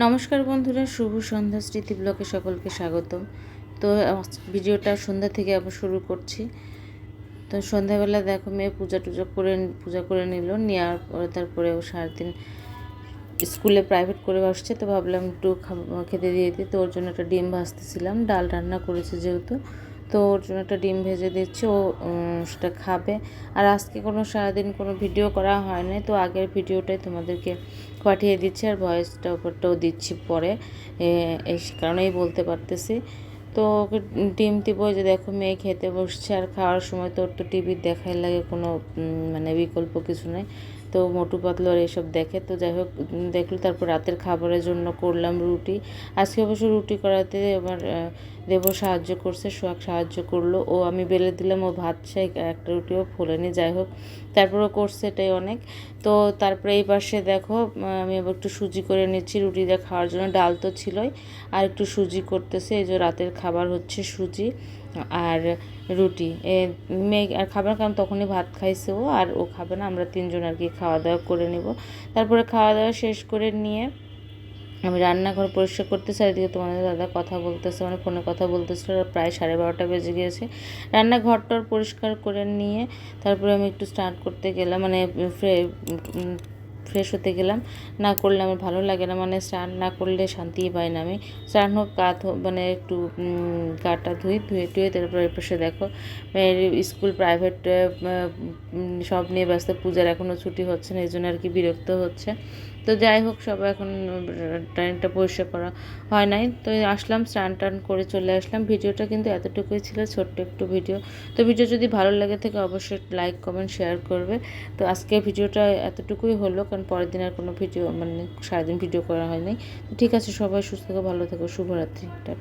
নমস্কার বন্ধুরা, শুভ সন্ধ্যা স্মৃতি ব্লকে সকলকে স্বাগতম। তো ভিডিওটা সন্ধ্যা থেকে আবার শুরু করছি। তো, সন্ধ্যাবেলা দেখো, মেয়ে পূজা টুজা করে পূজা করে নিল, নেওয়ার পরে তারপরে ও সাড়ে তিন স্কুলে প্রাইভেট করে আসছে তো ভাবলাম একটু খেতে দিয়ে দিই। তো ওর জন্য একটা ডিম ভাজতেছিলাম, ডাল রান্না করেছে যেহেতু। তো ওর জন্য একটা ডিম ভেজে দিচ্ছি, ও সেটা খাবে। আর আজকে কোনো, সারাদিন কোনো ভিডিও করা হয়নি, তো আগের ভিডিওটাই তোমাদেরকে পাঠিয়ে দিচ্ছি আর ভয়েসটা ওপরটাও দিচ্ছি পরে এই কারণেই বলতে পারতেছি। তো ওকে ডিম দিব যে দেখো, মেয়ে খেতে বসছে আর খাওয়ার সময় তো ওর তো টিভির দেখাই লাগে, কোনো মানে বিকল্প কিছু নেই। তো মোটু পাতলু আর এসব দেখে, তো যাই হোক দেখল, তারপর রাতের খাবারের জন্য করলাম রুটি। আজকে অবশ্য রুটি করাতে আমার দেবো সাহায্য করছে, সোহাগ সাহায্য করল। ও আমি বেলে দিলাম, ও ভাত চাই, একটা রুটিও ফোলেনি, যাই হোক। তারপরে করছে এটাই অনেক। তো তারপরে এই পাশে দেখো, আমি আবার একটু সুজি করে নিচ্ছি রুটি খাওয়ার জন্য। ডাল তো ছিলই, আর একটু সুজি করতেছে, এই যে রাতের খাবার হচ্ছে সুজি আর রুটি। মেয়ে আর খাবে না কারণ তখনই ভাত খাইছে ও, আর ও খাবে না, আমরা তিনজন আর কি খাওয়া দাওয়া করে নেব। তারপরে খাওয়া দাওয়া শেষ করে নিয়ে আমি রান্নাঘর পরিষ্কার করতেছি, আর এদিকে তোমাদের দাদা কথা বলতেছে মানে ফোনে কথা বলতেছিল আর প্রায় সাড়ে বারোটা বেজে গিয়েছে। রান্নাঘরটার পরিষ্কার করে নিয়ে তারপরে আমি একটু স্টার্ট করতে গেলাম মানে ফ্রেশ হতে গেলাম। না করলে আমার ভালো লাগে না মানে স্নান না করলে শান্তিই পাই না আমি। স্নান হোক কাত হোক মানে একটু গাটা ধুই, ধুয়ে টুয়ে তারপরে পাশে দেখো স্কুল প্রাইভেট সব নিয়ে ব্যস্ত, পূজার এখনও ছুটি হচ্ছে না, এই জন্য আর কি বিরক্ত হচ্ছে। তো যাই হোক, সবাই এখন ট্রেনটা পরিষ্কার করা হয় নাই। তো আসলাম, স্নান টান করে চলে আসলাম। ভিডিওটা কিন্তু এতটুকুই ছিল, ছোট্ট একটু ভিডিও। তো ভিডিও যদি ভালো লাগে থাকে, অবশ্যই লাইক, কমেন্ট, শেয়ার করবে। তো আজকে ভিডিওটা এতটুকুই হলো, কারণ পরের দিন আর কোনো ভিডিও মানে সারাদিন ভিডিও করা হয়নি। নাই ঠিক আছে, সবাই সুস্থ থাকো, ভালো থাকো, শুভরাত্রি। টাটা।